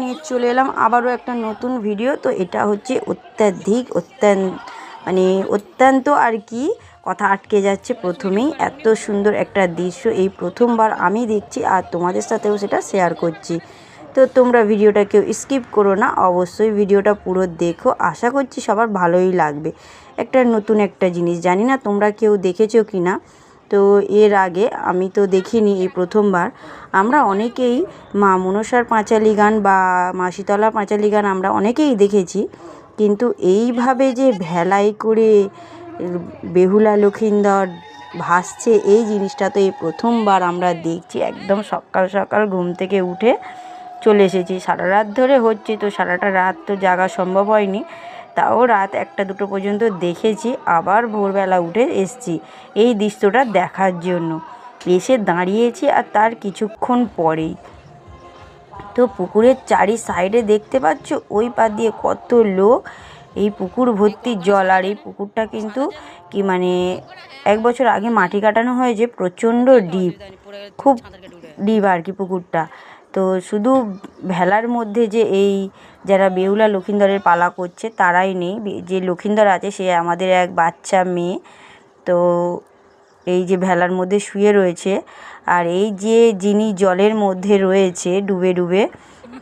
নিয়ে চলে এলাম আবারও একটা নতুন ভিডিও তো এটা হচ্ছে অত্যাধিক অত্যন্ত মানে অত্যন্ত আর কি কথা আটকে যাচ্ছে প্রথমেই। এত সুন্দর একটা দৃশ্য, এই প্রথমবার আমি দেখছি আর তোমাদের সাথেও সেটা শেয়ার করছি। তো তোমরা ভিডিওটা কেউ স্কিপ করো না, অবশ্যই ভিডিওটা পুরো দেখো। আশা করছি সবার ভালোই লাগবে। একটা নতুন একটা জিনিস, জানি না তোমরা কেউ দেখেছ কি না তো এর আগে আমি তো দেখিনি এই প্রথমবার। আমরা অনেকেই মা মনসার পাঁচালি গান বা মাসিতলা পাঁচালি গান আমরা অনেকেই দেখেছি। কিন্তু এইভাবে যে ভেলাই করে বেহুলা লক্ষিন্দর ভাসছে এই জিনিসটা তো এই প্রথমবার আমরা দেখছি। একদম সকাল সকাল ঘুম থেকে উঠে চলে এসেছি। সারা রাত ধরে হচ্ছে তো সারাটা রাত তো জাগা সম্ভব হয়নি। তাও রাত একটা দুটো পর্যন্ত দেখেছি, আবার ভোরবেলা উঠে এসছি এই দৃশ্যটা দেখার জন্য। এসে দাঁড়িয়েছি আর তার কিছুক্ষণ পরেই। তো পুকুরের চারি সাইডে দেখতে পাচ্ছ, ওই পা দিয়ে কত লোক। এই পুকুর ভর্তি জল, আর এই পুকুরটা কিন্তু কি মানে এক বছর আগে মাটি কাটানো হয়েছে, প্রচণ্ড ডিপ। খুব ডিপ আর কি পুকুরটা। তো শুধু ভেলার মধ্যে যে এই যারা বেহুলা লক্ষিন্দরের পালা করছে, তারাই নেই। যে লক্ষিন্দর আছে, সে আমাদের এক বাচ্চা মেয়ে। তো এই যে ভেলার মধ্যে শুয়ে রয়েছে, আর এই যে যিনি জলের মধ্যে রয়েছে ডুবে ডুবে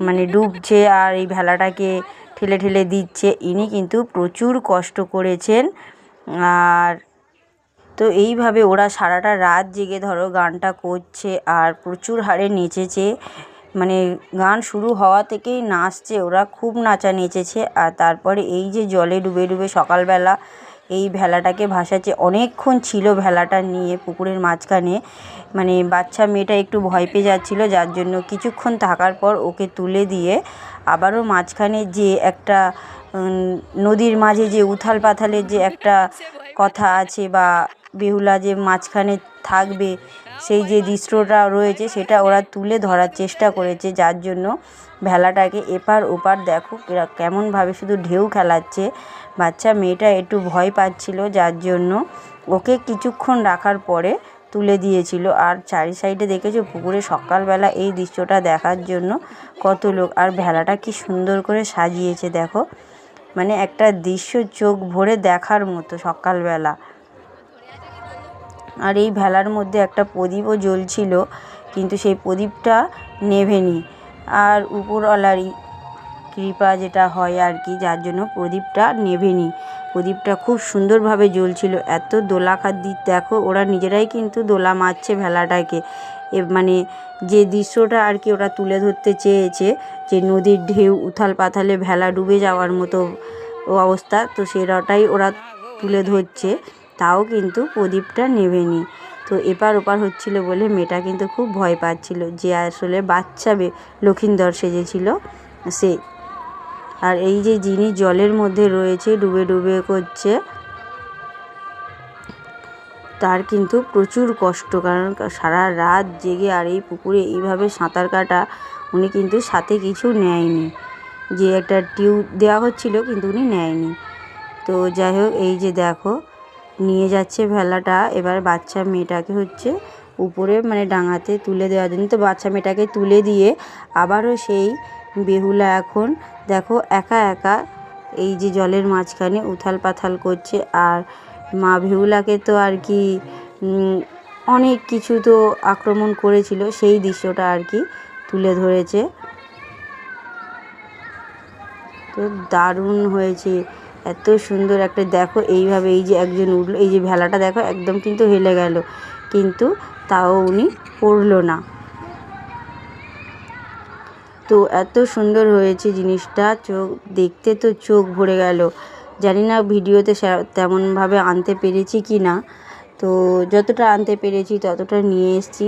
মানে ডুবছে আর এই ভেলাটাকে ঠেলে ঠেলে দিচ্ছে, ইনি কিন্তু প্রচুর কষ্ট করেছেন। আর তো এইভাবে ওরা সারাটা রাত জেগে ধরো গানটা করছে, আর প্রচুর হারে নেচেছে। মানে গান শুরু হওয়া থেকেই নাচছে, ওরা খুব নাচা নেচেছে। আর তারপরে এই যে জলে ডুবে ডুবে সকালবেলা এই ভেলাটাকে ভাসাচ্ছে, অনেকক্ষণ ছিল ভেলাটা নিয়ে পুকুরের মাঝখানে। মানে বাচ্চা মেয়েটা একটু ভয় পেয়ে যাচ্ছিল, যার জন্য কিছুক্ষণ থাকার পর ওকে তুলে দিয়ে আবারও মাঝখানে যে একটা নদীর মাঝে যে উথাল পাথালের যে একটা কথা আছে বা বেহুলা যে মাঝখানে থাকবে সেই যে দৃশ্যটা রয়েছে সেটা ওরা তুলে ধরার চেষ্টা করেছে, যার জন্য ভেলাটাকে এপার ওপার দেখো কেমনভাবে শুধু ঢেউ খেলাচ্ছে। বাচ্চা মেয়েটা একটু ভয় পাচ্ছিল, যার জন্য ওকে কিছুক্ষণ রাখার পরে তুলে দিয়েছিল। আর চারি সাইডে দেখেছ পুকুরে সকালবেলা এই দৃশ্যটা দেখার জন্য কত লোক। আর ভেলাটা কি সুন্দর করে সাজিয়েছে দেখো। মানে একটা দৃশ্য চোখ ভরে দেখার মতো সকালবেলা। আর এই ভেলার মধ্যে একটা প্রদীপও জ্বলছিল, কিন্তু সেই প্রদীপটা নেভেনি। আর উপরওয়ালারই কৃপা যেটা হয় আর কি, যার জন্য প্রদীপটা নেভেনি। প্রদীপটা খুব সুন্দরভাবে জ্বলছিল। এত দোলাখাত দিক দেখো ওরা নিজেরাই কিন্তু দোলা মারছে ভেলাটাকে। এ মানে যে দৃশ্যটা আর কি ওরা তুলে ধরতে চেয়েছে, যে নদীর ঢেউ, উথাল পাথালে ভেলা ডুবে যাওয়ার মতো অবস্থা, তো সেটাই ওরা তুলে ধরছে। তাও কিন্তু প্রদীপটা নেভেনি। তো এপার ওপার হচ্ছিল বলে মেয়েটা কিন্তু খুব ভয় পাচ্ছিল যে আসলে বাচ্চা লক্ষিন্দর সেজেছিল সে। আর এই যে যিনি জলের মধ্যে রয়েছে, ডুবে ডুবে করছে, তার কিন্তু প্রচুর কষ্ট, কারণ সারা রাত জেগে আর এই পুকুরে এইভাবে সাঁতার কাটা উনি কিন্তু সাথে কিছু নেয়নি। যে একটা টিউব দেওয়া হচ্ছিল কিন্তু উনি নেয়নি। তো যাই হোক, এই যে দেখো নিয়ে যাচ্ছে ভেলাটা। এবার বাচ্চা মেয়েটাকে হচ্ছে উপরে মানে ডাঙাতে তুলে দেওয়ার জন্য। তো বাচ্চা মেয়েটাকে তুলে দিয়ে আবারও সেই বেহুলা এখন দেখো একা একা এই যে জলের মাঝখানে উথাল পাথাল করছে। আর মা বেহুলাকে তো আর কি অনেক কিছু তো আক্রমণ করেছিল। সেই দৃশ্যটা আর কি তুলে ধরেছে। তো দারুণ হয়েছে। এত সুন্দর একটা, দেখো এইভাবে এই যে একজন উঠল, এই যে ভেলাটা দেখো একদম কিন্তু হেলে গেল, কিন্তু তাও উনি পড়ল না। তো এত সুন্দর হয়েছে জিনিসটা, চোখ, দেখতে তো চোখ ভরে গেল। জানি না ভিডিওতে তেমনভাবে আনতে পেরেছি কি না, তো যতটা আনতে পেরেছি ততটা নিয়ে এসেছি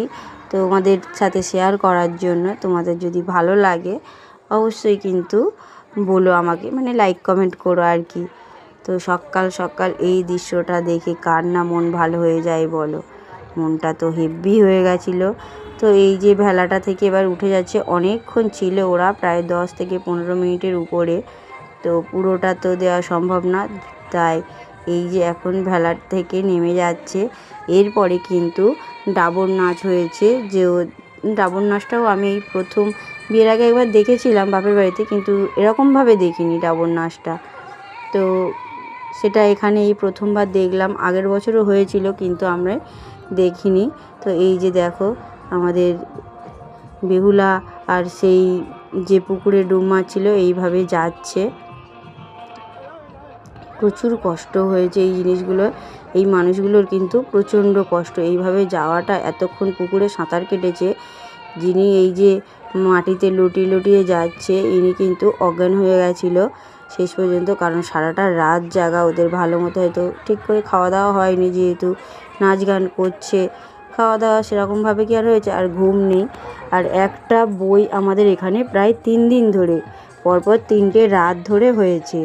তোমাদের সাথে শেয়ার করার জন্য। তোমাদের যদি ভালো লাগে, অবশ্যই কিন্তু বলো আমাকে মানে লাইক কমেন্ট করো আর কি। তো সকাল সকাল এই দৃশ্যটা দেখে কার না মন ভালো হয়ে যায় বলো। মনটা তো হেভি হয়ে গেছিল। তো এই যে ভেলাটা থেকে এবার উঠে যাচ্ছে, অনেকক্ষণ ছিল ওরা প্রায় দশ থেকে পনেরো মিনিটের উপরে। তো পুরোটা তো দেওয়া সম্ভব না, তাই এই যে এখন ভেলার থেকে নেমে যাচ্ছে। এরপরে কিন্তু ডাবর নাচ হয়েছে, যে ডাবর নাচটাও আমি এই প্রথম বিয়ের আগে একবার দেখেছিলাম বাপের বাড়িতে, কিন্তু এরকমভাবে দেখিনি ডাবর নাচটা তো সেটা এখানে এই প্রথমবার দেখলাম, আগের বছরও হয়েছিল, কিন্তু আমরা দেখিনি। তো এই যে দেখো, আমাদের বেহুলা আর সেই যে পুকুরে ডুব মারছিল, এইভাবে যাচ্ছে। প্রচুর কষ্ট হয়েছে এই জিনিসগুলো। এই মানুষগুলোর কিন্তু প্রচণ্ড কষ্ট। এইভাবে যাওয়াটা এতক্ষণ পুকুরে সাঁতার কেটেছে, যিনি এই যে মাটিতে লুটিয়ে লুটিয়ে যাচ্ছে, ইনি কিন্তু অজ্ঞান হয়ে গেছিল। শেষ পর্যন্ত কারণ সারাটা রাত জাগা, ওদের ভালো মতো হয়তো ঠিক করে খাওয়া দাওয়া হয়নি যেহেতু, নাচ গান করছে। খাওয়া দাওয়া সেরকমভাবে কি আর হয়েছে? আর ঘুম নেই। আর একটা বই আমাদের এখানে প্রায় তিন দিন ধরে, পরপর তিনটে রাত ধরে হয়েছে।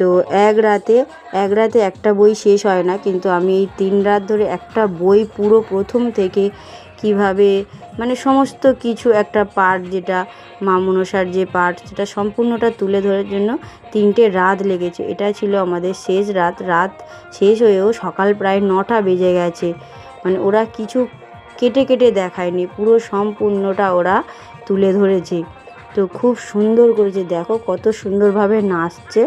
তো এক রাতে এক রাতে একটা বই শেষ হয় না, কিন্তু আমি এই তিন রাত ধরে একটা বই পুরো প্রথম থেকে কীভাবে মানে সমস্ত কিছু একটা পার্ট যেটা মা মনসার যে পার্ট সেটা সম্পূর্ণটা তুলে ধরার জন্য তিনটে রাত লেগেছে। এটা ছিল আমাদের শেষ রাত। রাত শেষ হয়েও সকাল প্রায় নটা বেজে গেছে। মানে ওরা কিছু কেটে কেটে দেখায়নি। পুরো সম্পূর্ণটা ওরা তুলে ধরেছে। তো খুব সুন্দর করেছে। দেখো কত সুন্দরভাবে নাচছে।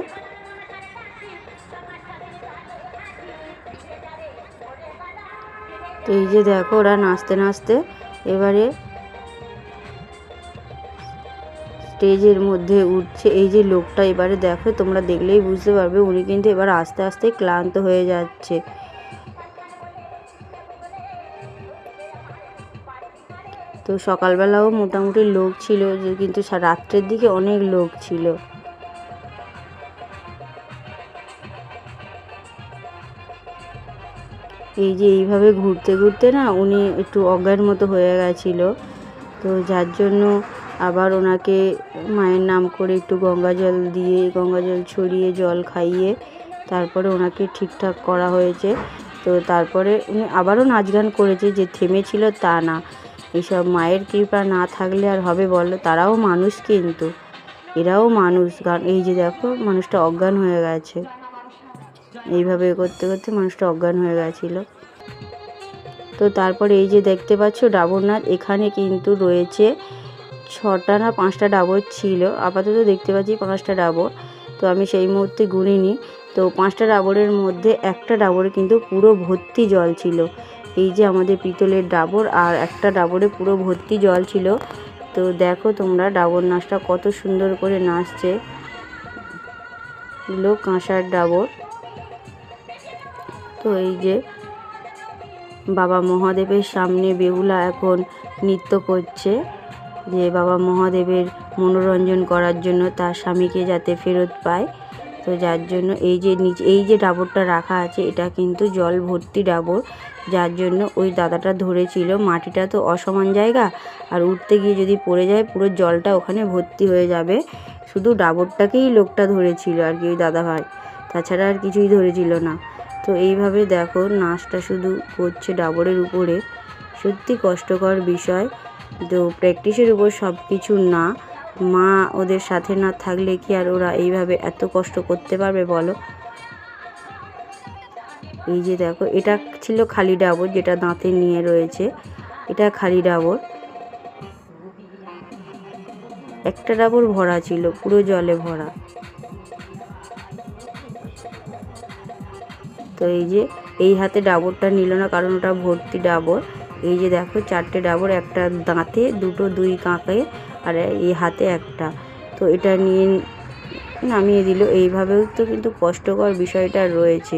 তো এই যে দেখো ওরা নাচতে নাচতে এবারে স্টেজের মধ্যে উঠছে। এই যে লোকটা এবারে দেখো, তোমরা দেখলেই বুঝতে পারবে, উনি কিন্তু এবার আস্তে আস্তে ক্লান্ত হয়ে যাচ্ছে। তো সকালবেলাও মোটামুটি লোক ছিল, যে কিন্তু রাত্রের দিকে অনেক লোক ছিল। এই যে এইভাবে ঘুরতে ঘুরতে না উনি একটু অজ্ঞান মতো হয়ে গেছিল। তো যার জন্য আবার ওনাকে মায়ের নাম করে একটু গঙ্গা জল দিয়ে, গঙ্গা জল ছড়িয়ে, জল খাইয়ে তারপরে ওনাকে ঠিকঠাক করা হয়েছে। তো তারপরে উনি আবারও নাচ গান করেছে, যে থেমেছিল তা না। এইসব মায়ের কৃপা না থাকলে আর হবে বলো? তারাও মানুষ কিন্তু। এরাও মানুষ। এই যে দেখো, মানুষটা অজ্ঞান হয়ে গেছে। এইভাবে করতে করতে মানুষটা অজ্ঞান হয়ে গেছিল। তো তারপরে এই যে দেখতে পাচ্ছ, ডাবরনাথ এখানে কিন্তু রয়েছে ছটা না পাঁচটা ডাবর ছিল। আপাতত দেখতে পাচ্ছি পাঁচটা ডাবর। তো আমি সেই মুহূর্তে গুনিনি। তো পাঁচটা ডাবরের মধ্যে একটা ডাবরে কিন্তু পুরো ভর্তি জল ছিল। এই যে আমাদের পিতলের ডাবর, আর একটা ডাবরে পুরো ভর্তি জল ছিল। তো দেখো তোমরা ডাবর নাচটা কত সুন্দর করে নাচছে। লোক কাঁসার ডাবর। তো এই যে বাবা মহাদেবের সামনে বেহুলা এখন নৃত্য করছে। যে বাবা মহাদেবের মনোরঞ্জন করার জন্য তার স্বামীকে যাতে ফেরত পায়। তো যার জন্য এই যে নিচে, এই যে ডাবরটা রাখা আছে, এটা কিন্তু জল ভর্তি ডাবর। যার জন্য ওই দাদাটা ধরেছিল, মাটিটা তো অসমান জায়গা, আর উঠতে গিয়ে যদি পড়ে যায়, পুরো জলটা ওখানে ভর্তি হয়ে যাবে। শুধু ডাবরটাকেই লোকটা ধরেছিল আর কি, ওই দাদা ভাই তাছাড়া আর কিছুই ধরেছিল না। তো এইভাবে দেখো, নাচটা শুধু করছে ডাবরের উপরে। সত্যি কষ্টকর বিষয়। তো প্র্যাকটিসের উপর সব কিছু না। মা ওদের সাথে না থাকলে কি আর ওরা এইভাবে এত কষ্ট করতে পারবে বলো? এই যে দেখো, এটা ছিল খালি ডাবর যেটা দাঁতে নিয়ে রয়েছে। এটা খালি ডাবর। একটা ডাবর ভরা ছিল, পুরো জলে ভরা। তো এই যে, এই হাতে ডাবরটা নিল না, কারণ ওটা ভর্তি ডাবর। এই যে দেখো, চারটে ডাবর, একটা দাঁতে, দুটো দুই কাঁকে। আর এই হাতে একটা। তো এটা নিয়ে নামিয়ে দিল। এইভাবেও তো কিন্তু কষ্টকর বিষয়টা রয়েছে।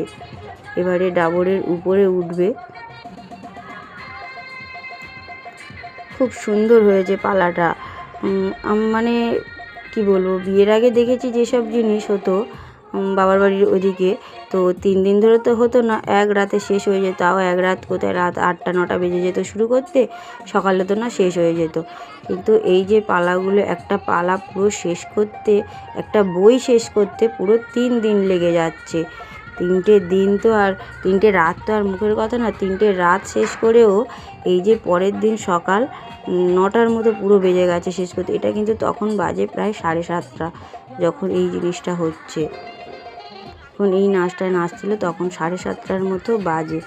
এবারে ডাবরের উপরে উঠবে। খুব সুন্দর হয়েছে পালাটা। মানে কি বলব, বিয়ের আগে দেখেছি যেসব জিনিস হতো বাবার বাড়ির ওদিকে তো তিন দিন ধরে তো হতো না, এক রাতে শেষ হয়ে যেত। তাও এক রাত কোথায় রাত আটটা, নটা বেজে যেত শুরু করতে, সকালে তো না শেষ হয়ে যেত। কিন্তু এই যে পালাগুলো, একটা পালা পুরো শেষ করতে, একটা বই শেষ করতে পুরো তিন দিন লেগে যাচ্ছে। তিনটে দিন তো আর, তিনটে রাত তো আর মুখের কথা না, তিনটে রাত শেষ করেও এই যে পরের দিন সকাল নটার মতো পুরো বেজে গেছে শেষ করতে। এটা কিন্তু তখন বাজে প্রায় সাড়ে সাতটা, যখন এই জিনিসটা হচ্ছে। যখন এই নাচটা নাচছিল তখন সাড়ে সাতটার মতো বাজে।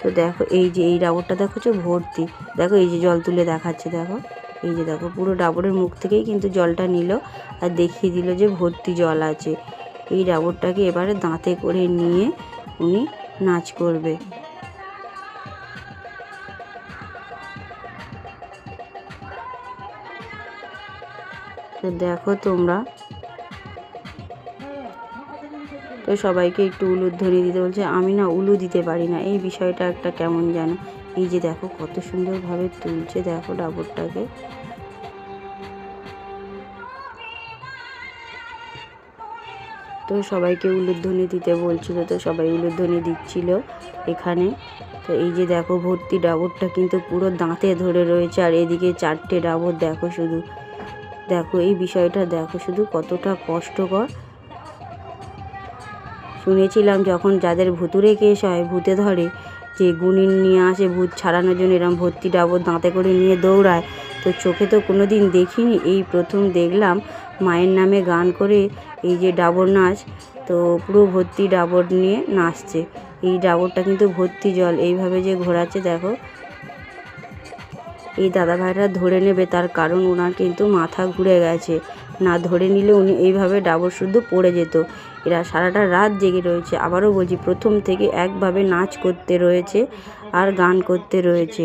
তো দেখো, এই যে এই ডাবরটা দেখো যে ভর্তি। দেখো, এই যে জল তুলে দেখাচ্ছে, দেখো। এই যে দেখো, পুরো ডাবরের মুখ থেকেই কিন্তু জলটা নিল আর দেখিয়ে দিল যে ভর্তি জল আছে। এই ডাবরটাকে এবারে দাঁতে করে নিয়ে উনি নাচ করবে। তো দেখো তোমরা তো সবাইকে একটু উলুধ্বনি দিতে বলছে, আমি না উলু দিতে পারি না। এই বিষয়টা একটা কেমন যেন এই যে দেখো কত সুন্দরভাবে তুলছে, দেখো ডাবরটাকে। তো সবাইকে উলুধ্বনি দিতে বলছিল, তো সবাই উলুধ্বনি দিচ্ছিল এখানে। তো এই যে দেখো ভর্তি ডাবরটা কিন্তু পুরো দাঁতে ধরে রয়েছে, আর এদিকে চারটে ডাবর দেখো শুধু। দেখো এই বিষয়টা, দেখো শুধু কতটা কষ্টকর। শুনেছিলাম যখন যাদের ভুতুরে কেস হয়, ভূতে ধরে, যে গুণিন নিয়ে আসে ভূত ছাড়ানোর জন্য, এরম ভর্তি ডাবর দাঁতে করে নিয়ে দৌড়ায়। তো চোখে তো কোনো দিন দেখিনি, এই প্রথম দেখলাম মায়ের নামে গান করে এই যে ডাবর নাচ, তো পুরো ভর্তি ডাবর নিয়ে নাচছে। এই ডাবরটা কিন্তু ভর্তি জল, এইভাবে যে ঘোরাচ্ছে, দেখো। এই দাদা ভাইরা ধরে নেবে তার কারণ, ওনার কিন্তু মাথা ঘুরে গেছে। না ধরে নিলে উনি এইভাবে ডাবর শুদ্ধ পড়ে যেত। এরা সারাটা রাত জেগে রয়েছে। আবারও বলছি, প্রথম থেকে একভাবে নাচ করতে রয়েছে আর গান করতে রয়েছে।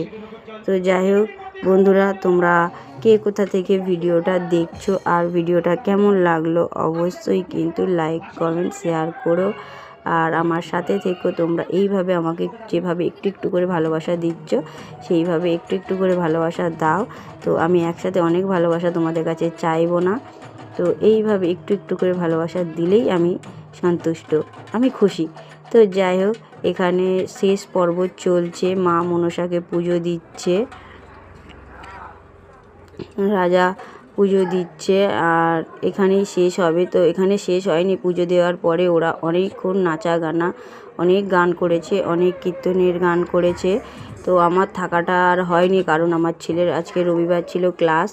তো যাই হোক, বন্ধুরা, তোমরা কে কোথা থেকে ভিডিওটা দেখছ আর ভিডিওটা কেমন লাগল, অবশ্যই কিন্তু লাইক কমেন্ট শেয়ার করো। আর আমার সাথে থেকো, তোমরা এইভাবে আমাকে যেভাবে একটু একটু করে ভালোবাসা দিচ্ছ, সেইভাবে একটু একটু করে ভালোবাসা দাও। তো আমি একসাথে অনেক ভালোবাসা তোমাদের কাছে চাইব না। তো এইভাবে একটু একটু করে ভালোবাসা দিলেই আমি সন্তুষ্ট, আমি খুশি। তো যাই হোক, এখানে শেষ পর্ব চলছে, মা মনসাকে পুজো দিচ্ছে। রাজা পুজো দিচ্ছে আর এখানেই শেষ হবে। তো এখানে শেষ হয়নি পুজো দেওয়ার পরে ওরা অনেকক্ষণ নাচা গানা অনেক গান করেছে, অনেক কীর্তনের গান করেছে। তো আমার থাকাটা আর হয়নি কারণ আমার ছেলের আজকে রবিবার ছিল ক্লাস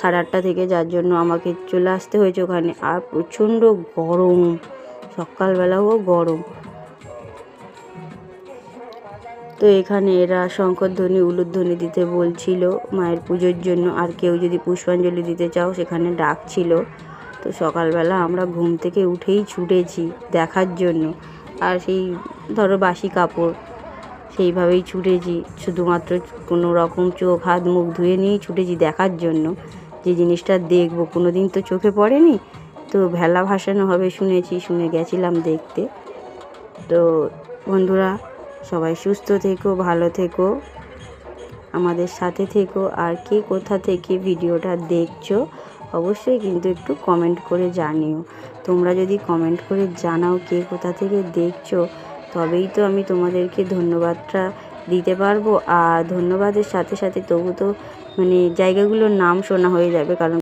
সাড়ে আটটা থেকে যার জন্য আমাকে চলে আসতে হয়েছে ওখানে। আর প্রচণ্ড গরম, সকালবেলাও গরম। তো এখানে এরা শঙ্করধ্বনি, উলুধ্বনি দিতে বলছিল। মায়ের পুজোর জন্য আর কেউ যদি পুষ্পাঞ্জলি দিতে চাও, সেখানে ডাকছিল তো সকালবেলা আমরা ঘুম থেকে উঠেই ছুটেছি দেখার জন্য। আর সেই ধরো বাসি কাপড়, সেইভাবেই ছুটেছি। শুধুমাত্র কোনো রকম চোখ, হাত, মুখ ধুয়ে নিয়েই ছুটেছি দেখার জন্য। যে জিনিসটা দেখব কোনো দিন তো চোখে পড়েনি। তো ভেলা ভাসানো হবে শুনেছি, শুনে গেছিলাম দেখতে। তো বন্ধুরা সবাই সুস্থ থেকো, ভালো থেকো। আমাদের সাথে থেকো। আর কে কোথা থেকে ভিডিওটা দেখছ, অবশ্যই কিন্তু একটু কমেন্ট করে জানিও। তোমরা যদি কমেন্ট করে জানাও কে কোথা থেকে দেখছ, তবেই তো আমি তোমাদেরকে ধন্যবাদটা দিতে পারব। আর ধন্যবাদের সাথে সাথে তবু তো মানে জায়গাগুলোর নাম শোনা হয়ে যাবে, কারণ